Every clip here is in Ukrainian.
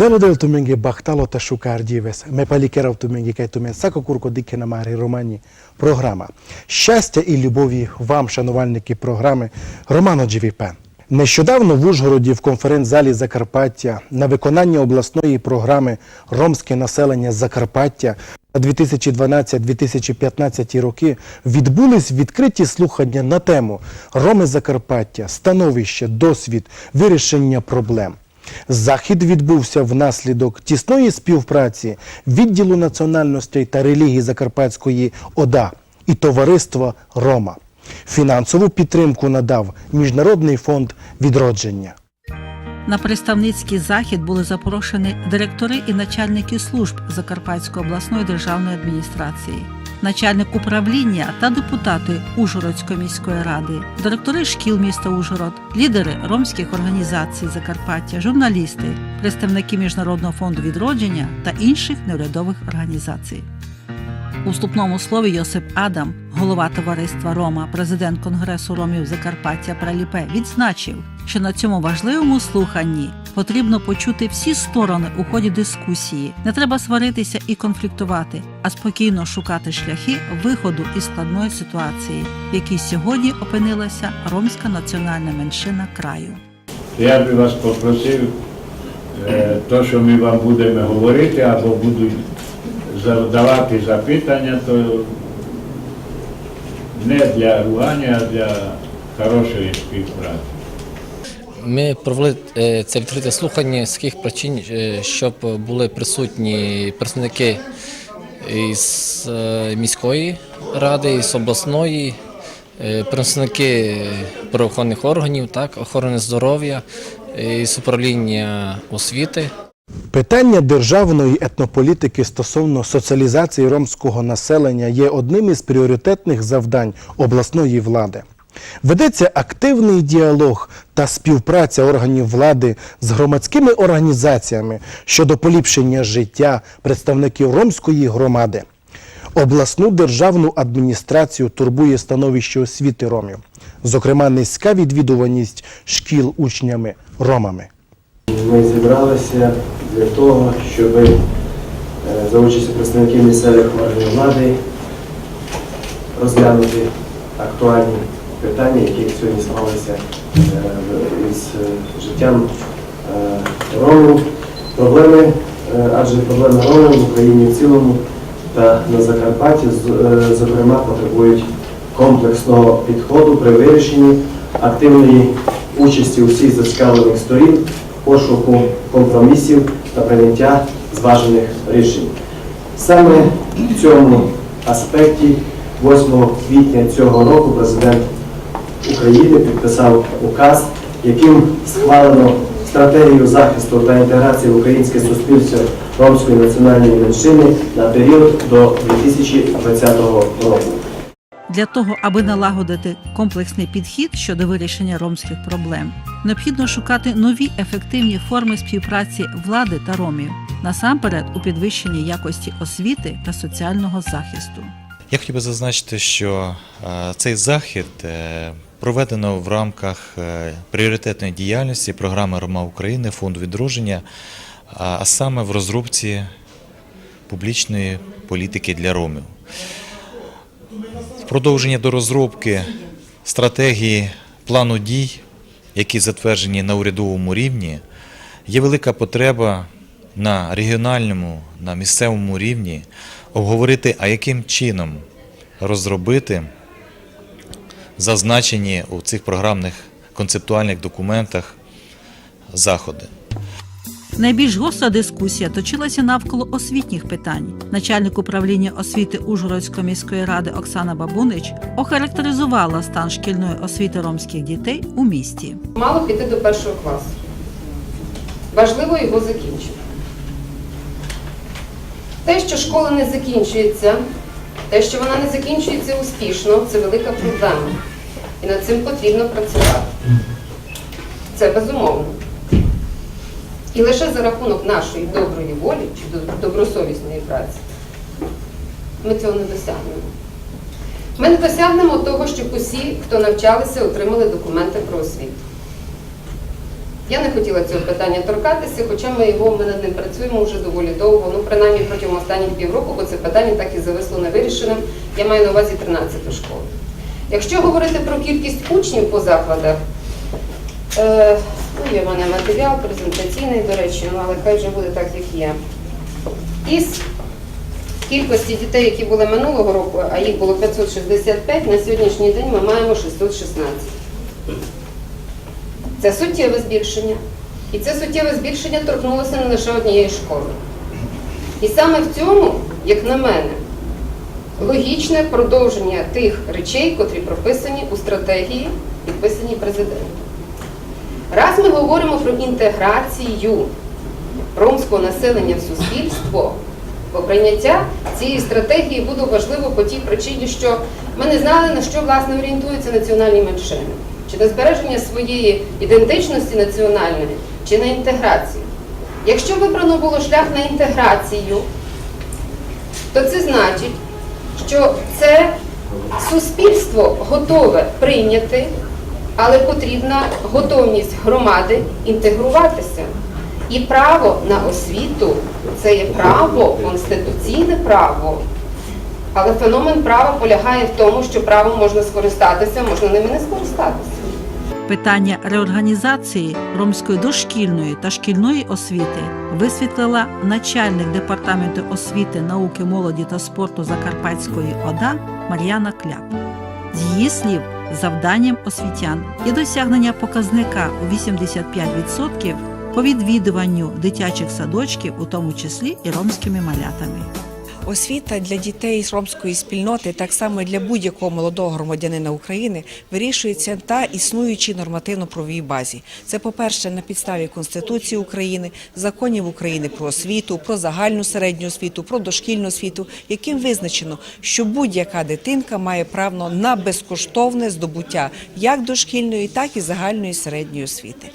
Delo del tumengi bahtalo ta shukar дівес. Ме палікерав туменги кай тумен сако курко дике на марі романі. Програма. Щастя і любові вам, шанувальники програми Романо Дживіпен. Нещодавно в Ужгороді в конференц-залі Закарпаття на виконання обласної програми Ромське населення Закарпаття на 2012-2015 роки відбулись відкриті слухання на тему Роми Закарпаття, становище, досвід, вирішення проблем. Захід відбувся внаслідок тісної співпраці відділу національностей та релігій Закарпатської ОДА і товариства Рома. Фінансову підтримку надав Міжнародний фонд відродження. На представницький захід були запрошені директори і начальники служб Закарпатської обласної державної адміністрації, начальник управління та депутати Ужгородської міської ради, директори шкіл міста Ужгород, лідери ромських організацій Закарпаття, журналісти, представники Міжнародного фонду відродження та інших неурядових організацій. У вступному слові Йосип Адам, голова товариства Рома, президент Конгресу Ромів Закарпаття Праліпе, відзначив, що на цьому важливому слуханні потрібно почути всі сторони у ході дискусії. Не треба сваритися і конфліктувати, а спокійно шукати шляхи виходу із складної ситуації, в якій сьогодні опинилася ромська національна меншина краю. Я би вас попросив, е, то, що ми вам будемо говорити або будуть задавати запитання, то не для ругання, а для хорошої співпраці. Ми провели е, це відкрите слухання з таких причин, е, щоб були присутні представники із е, міської ради, із обласної, представники правоохоронних органів, так, охорони здоров'я, із управління освіти. Питання державної етнополітики стосовно соціалізації ромського населення є одним із пріоритетних завдань обласної влади. Ведеться активний діалог та співпраця органів влади з громадськими організаціями щодо поліпшення життя представників ромської громади. Обласну державну адміністрацію турбує становище освіти ромів, зокрема низька відвідуваність шкіл учнями ромами. Ми зібралися для того, щоб е, за участю представників місцевих органів влади розглянути актуальні питання, які сьогодні склалися е, із е, життям е, ромів, проблеми, адже проблеми ромів в Україні в цілому та на Закарпатті, зокрема, потребують комплексного підходу при вирішенні активної участі усіх зацікавлених сторін пошуку компромісів та прийняття зважених рішень. Саме в цьому аспекті 8 квітня цього року президент України підписав указ, яким схвалено стратегію захисту та інтеграції в українське суспільство ромської національної меншини на період до 2020 року. Для того, аби налагодити комплексний підхід щодо вирішення ромських проблем, необхідно шукати нові ефективні форми співпраці влади та ромів, насамперед у підвищенні якості освіти та соціального захисту. Я хотів би зазначити, що е, цей захід е, проведено в рамках е, пріоритетної діяльності програми Рома України Фонду відродження, а саме в розробці публічної політики для ромів. Продовження до розробки стратегії плану дій, які затверджені на урядовому рівні, є велика потреба на регіональному, на місцевому рівні обговорити, а яким чином розробити зазначені у цих програмних концептуальних документах заходи. Найбільш гостра дискусія точилася навколо освітніх питань. Начальник управління освіти Ужгородської міської ради Оксана Бабунич охарактеризувала стан шкільної освіти ромських дітей у місті. Мало піти до першого класу. Важливо його закінчити. Те, що школа не закінчується, те, що вона не закінчується успішно, це велика проблема. І над цим потрібно працювати. Це безумовно. І лише за рахунок нашої доброї волі чи добросовісної праці ми цього не досягнемо. Ми не досягнемо того, щоб усі, хто навчалися, отримали документи про освіту. Я не хотіла цього питання торкатися, хоча ми його ми над ним працюємо вже доволі довго, ну принаймні протягом останніх півроку, бо це питання так і зависло невирішеним. Я маю на увазі 13 школу. Якщо говорити про кількість учнів по закладах, е, ну, є в мене матеріал презентаційний, до речі, ну але хай вже буде так, як є. Із кількості дітей, які були минулого року, а їх було 565, на сьогоднішній день ми маємо 616. Це суттєве збільшення. І це суттєве збільшення торкнулося не лише однієї школи. І саме в цьому, як на мене, логічне продовження тих речей, котрі прописані у стратегії, підписаній президентом. Раз ми говоримо про інтеграцію ромського населення в суспільство, бо прийняття цієї стратегії буде важливо по тій причині, що ми не знали, на що власне орієнтуються національні меншини. Чи на збереження своєї ідентичності національної, чи на інтеграцію. Якщо вибрано було шлях на інтеграцію, то це значить, що це суспільство готове прийняти, але потрібна готовність громади інтегруватися. І право на освіту це є право, конституційне право. Але феномен права полягає в тому, що правом можна скористатися, можна ними не скористатися. Питання реорганізації ромської дошкільної та шкільної освіти висвітлила начальник департаменту освіти, науки, молоді та спорту Закарпатської ОДА Мар'яна Кляп. З її слів, завданням освітян є досягнення показника у 85% по відвідуванню дитячих садочків, у тому числі і ромськими малятами. Освіта для дітей з ромської спільноти, так само і для будь-якого молодого громадянина України, вирішується та існуючій нормативно-правовій базі. Це, по-перше, на підставі Конституції України, законів України про освіту, про загальну середню освіту, про дошкільну освіту, яким визначено, що будь-яка дитинка має право на безкоштовне здобуття як дошкільної, так і загальної середньої освіти.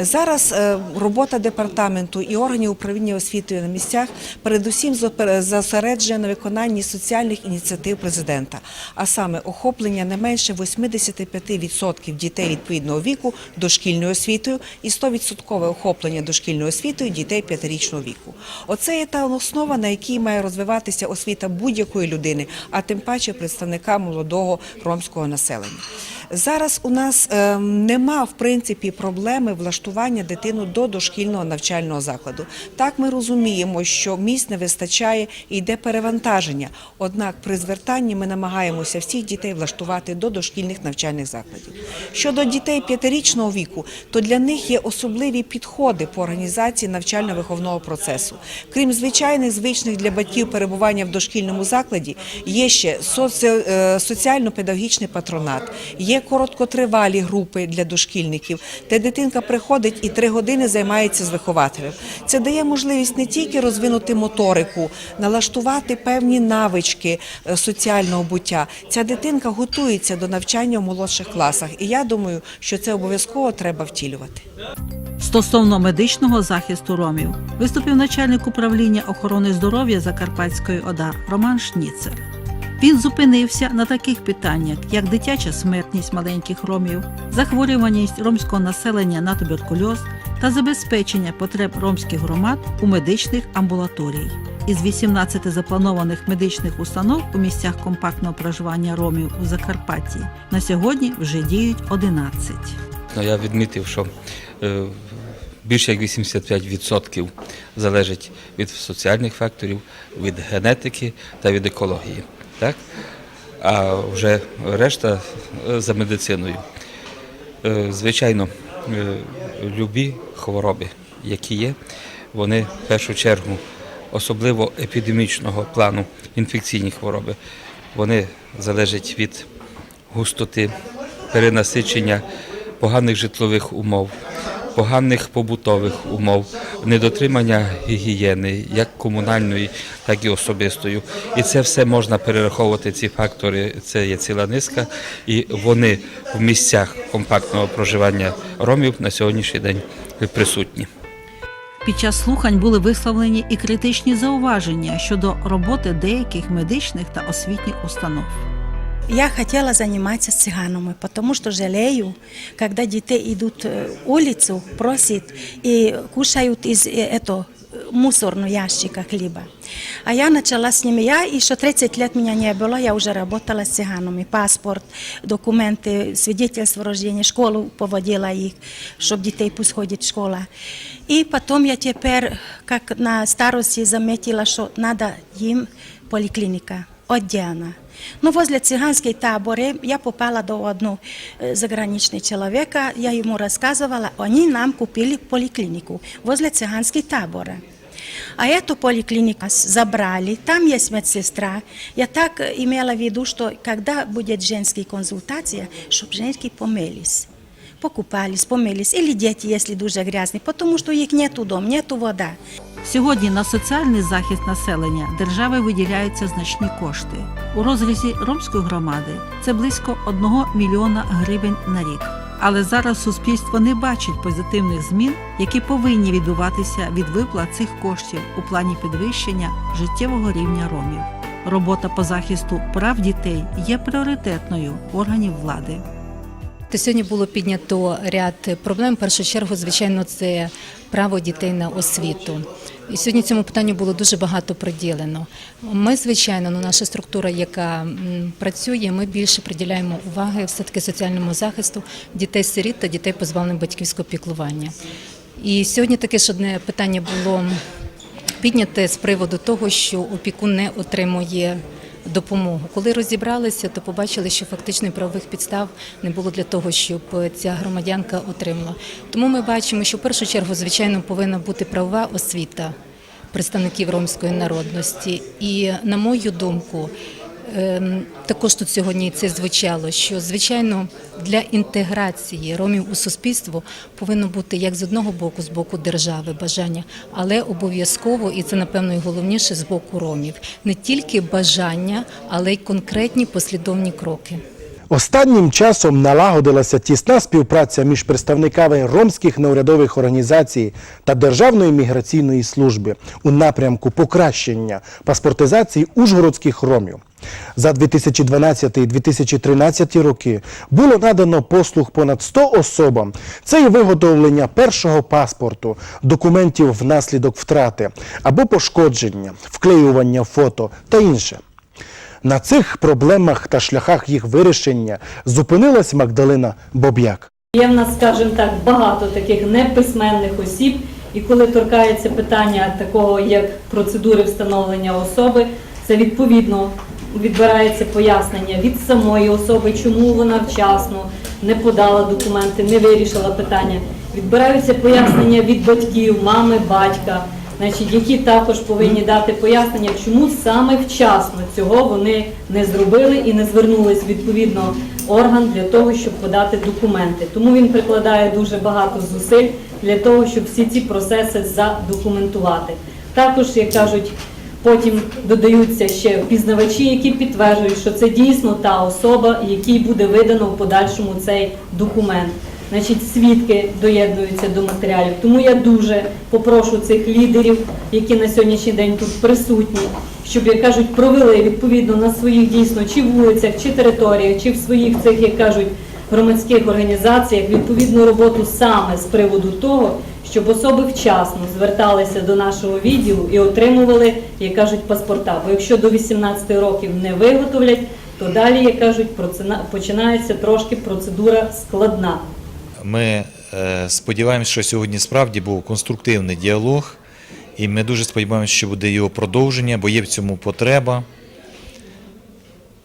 Зараз е, робота департаменту і органів управління освітою на місцях передусім зопер- зосереджена на виконанні соціальних ініціатив президента, а саме охоплення не менше 85% дітей відповідного віку дошкільною освітою і 100% охоплення дошкільною освітою дітей 5-річного віку. Оце є та основа, на якій має розвиватися освіта будь-якої людини, а тим паче представника молодого ромського населення. Зараз у нас е, нема в принципі проблеми влаштування дитину до дошкільного навчального закладу. Так ми розуміємо, що місць не вистачає і йде перевантаження. Однак при звертанні ми намагаємося всіх дітей влаштувати до дошкільних навчальних закладів. Щодо дітей п'ятирічного віку, то для них є особливі підходи по організації навчально-виховного процесу. Крім звичайних звичних для батьків перебування в дошкільному закладі, є ще е, соціально-педагогічний патронат, є короткотривалі групи для дошкільників, де дитинка приходить і три години займається з вихователем. Це дає можливість не тільки розвинути моторику, налаштувати певні навички е, соціального буття. Ця дитинка готується до навчання в молодших класах, і я думаю, що це обов'язково треба втілювати. Стосовно медичного захисту ромів виступив начальник управління охорони здоров'я Закарпатської ОДА Роман Шніцер. Він зупинився на таких питаннях, як дитяча смертність маленьких ромів, захворюваність ромського населення на туберкульоз та забезпечення потреб ромських громад у медичних амбулаторій. Із 18 запланованих медичних установ у місцях компактного проживання ромів у Закарпатті на сьогодні вже діють 11. Ну, Я відмітив, що е, більше як 85% залежить від соціальних факторів, від генетики та від екології. Так? А вже решта е, за медициною. Е, Звичайно, е, любі хвороби, які є, вони в першу чергу, особливо епідемічного плану, інфекційні хвороби, вони залежать від густоти, перенасичення, поганих житлових умов, поганих побутових умов, недотримання гігієни, як комунальної, так і особистої. І це все можна перераховувати. Ці фактори це є ціла низка, і вони в місцях компактного проживання ромів на сьогоднішній день присутні. Під час слухань були висловлені і критичні зауваження щодо роботи деяких медичних та освітніх установ. я хотела заниматься с цыганами, потому что жалею, когда дети идут э, улицу, просят и кушают из э, этого мусорного ящика хлеба. А я начала с ними, я еще 30 лет меня не было, я уже работала с цыганами, паспорт, документы, свидетельство о рождения, школу поводила их, чтобы детей пусть ходит в школу. И потом я теперь, как на старости, заметила, что надо им поликлиника отдельно. Ну, возле цыганской таборы я попала до одного э, заграничного человека, я ему рассказывала, они нам купили поликлинику возле цыганской табора. А эту поликлинику забрали, там есть медсестра. Я так э, имела в виду, что когда будет женская консультация, чтобы женщины помылись. Покупались, помылись. Или дети, если дуже грязні, потому що їх нету дома, нету вода. Сьогодні на соціальний захист населення держави виділяються значні кошти. У розрізі ромської громади це близько 1 мільйона гривень на рік. Але зараз суспільство не бачить позитивних змін, які повинні відбуватися від виплат цих коштів у плані підвищення життєвого рівня ромів. Робота по захисту прав дітей є пріоритетною органів влади. То сьогодні було піднято ряд проблем. В першу чергу, звичайно, це право дітей на освіту. І сьогодні цьому питанню було дуже багато приділено. Ми, звичайно, ну, наша структура, яка працює, ми більше приділяємо уваги все-таки соціальному захисту дітей-сиріт та дітей, позбавлених батьківського піклування. І сьогодні таке ж одне питання було підняте з приводу того, що опікун не отримує допомогу. Коли розібралися, то побачили, що фактично правових підстав не було для того, щоб ця громадянка отримала. Тому ми бачимо, що в першу чергу, звичайно, повинна бути правова освіта представників ромської народності. І на мою думку, Також тут сьогодні це звучало, що звичайно для інтеграції ромів у суспільство повинно бути як з одного боку, з боку держави бажання, але обов'язково, і це напевно і головніше, з боку ромів не тільки бажання, але й конкретні послідовні кроки. Останнім часом налагодилася тісна співпраця між представниками ромських неурядових організацій та Державної міграційної служби у напрямку покращення паспортизації ужгородських ромів. За 2012-2013 роки було надано послуг понад 100 особам. Це і виготовлення першого паспорту, документів внаслідок втрати або пошкодження, вклеювання фото та інше. На цих проблемах та шляхах їх вирішення зупинилась Магдалина Боб'як. Є в нас, скажімо так, багато таких неписьменних осіб, і коли торкається питання такого, як процедури встановлення особи, це відповідно відбирається пояснення від самої особи, чому вона вчасно не подала документи, не вирішила питання. Відбираються пояснення від батьків, мами, батька, значить, які також повинні дати пояснення, чому саме вчасно цього вони не зробили і не звернулись відповідно орган для того, щоб подати документи. Тому він прикладає дуже багато зусиль для того, щоб всі ці процеси задокументувати. Також, як кажуть, потім додаються ще пізнавачі, які підтверджують, що це дійсно та особа, якій буде видано в подальшому цей документ. Значить, свідки доєднуються до матеріалів. Тому я дуже попрошу цих лідерів, які на сьогоднішній день тут присутні, щоб, як кажуть, провели відповідно на своїх дійсно чи вулицях, чи територіях, чи в своїх цих, як кажуть, громадських організаціях відповідну роботу саме з приводу того, щоб особи вчасно зверталися до нашого відділу і отримували, як кажуть, паспорта. Бо якщо до 18 років не виготовлять, то далі, як кажуть, починається трошки процедура складна. Ми е, сподіваємося, що сьогодні справді був конструктивний діалог, і ми дуже сподіваємося, що буде його продовження, бо є в цьому потреба.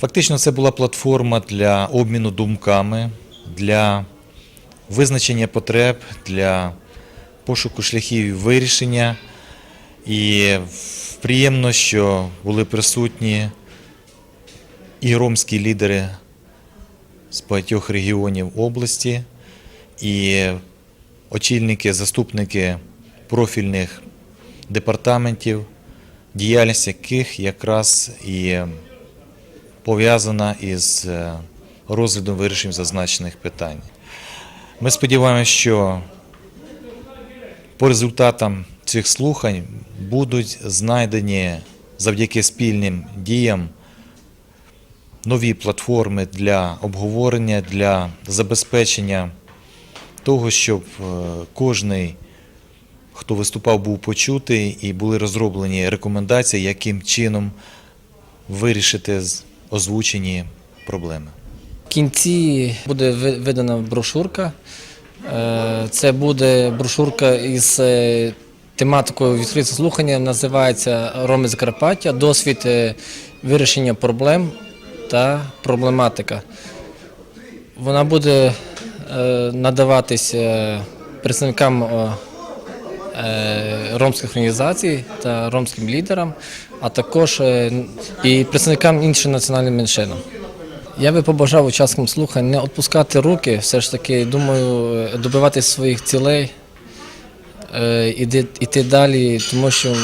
Фактично, це була платформа для обміну думками, для визначення потреб, для пошуку шляхів вирішення. І приємно, що були присутні і ромські лідери з багатьох регіонів області, і очільники, заступники профільних департаментів, діяльність яких якраз і пов'язана із е, розглядом вирішенням зазначених питань. Ми сподіваємося, що по результатам цих слухань будуть знайдені завдяки спільним діям нові платформи для обговорення, для забезпечення того, щоб е, кожний, хто виступав, був почутий і були розроблені рекомендації, яким чином вирішити озвучені проблеми. В кінці буде ви- видана брошурка. Е, Це буде брошурка із е, тематикою відкритого слухання, називається Роми Закарпаття, досвід е, вирішення проблем та проблематика. Вона буде надаватись представникам ромських організацій та ромським лідерам, а також і представникам інших національних меншин. Я би побажав учасникам слухань не відпускати руки, все ж таки, думаю, добиватися своїх цілей, е, іти далі, тому що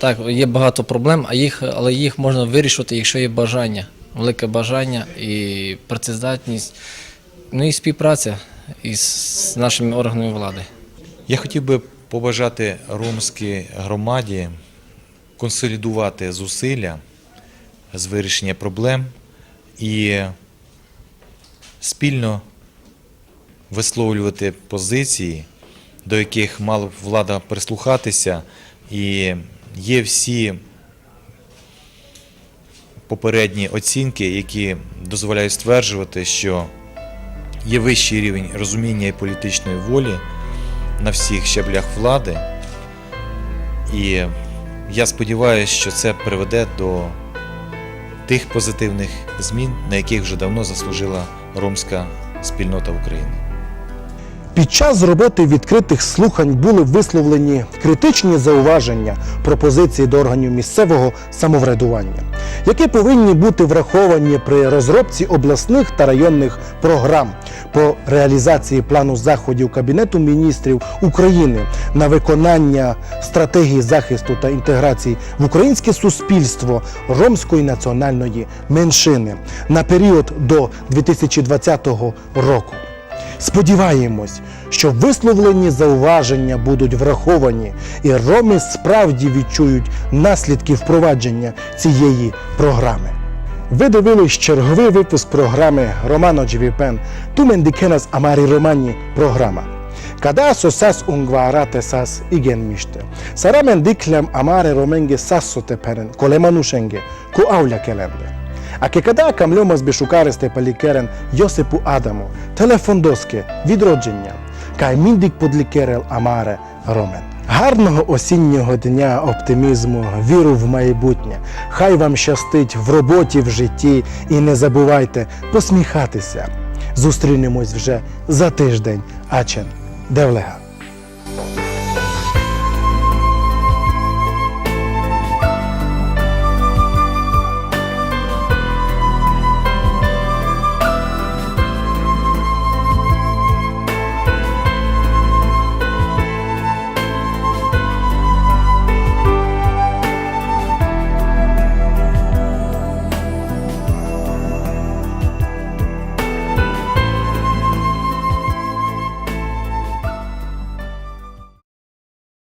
так, є багато проблем, а їх, але їх можна вирішити, якщо є бажання, велике бажання і працездатність, ну і співпраця із нашими органами влади. Я хотів би побажати ромській громаді консолідувати зусилля з вирішення проблем і спільно висловлювати позиції, до яких мала б влада прислухатися, і є всі попередні оцінки, які дозволяють стверджувати, що є вищий рівень розуміння і політичної волі на всіх щаблях влади. І я сподіваюся, що це приведе до тих позитивних змін, на яких вже давно заслужила ромська спільнота України. Під час роботи відкритих слухань були висловлені критичні зауваження пропозиції до органів місцевого самоврядування, які повинні бути враховані при розробці обласних та районних програм по реалізації плану заходів Кабінету міністрів України на виконання стратегії захисту та інтеграції в українське суспільство ромської національної меншини на період до 2020 року. Сподіваємось, що висловлені зауваження будуть враховані, і роми справді відчують наслідки впровадження цієї програми. Ви дивились черговий випуск програми Романо Дживіпен Тумендікенас Амарі Романі програма. Sosas ungvarate sas igen miste. Saramen diklem amare romenge sasso teperen, kolemanushenge, ku avla kelende. А кекада камльомас бішукаристе палікерен Йосипу Адаму, телефон доски, відродження, кай міндик подлікерел амаре ромен. Гарного осіннього дня, оптимізму, віру в майбутнє. Хай вам щастить в роботі, в житті і не забувайте посміхатися. Зустрінемось вже за тиждень. Ачен Девлега.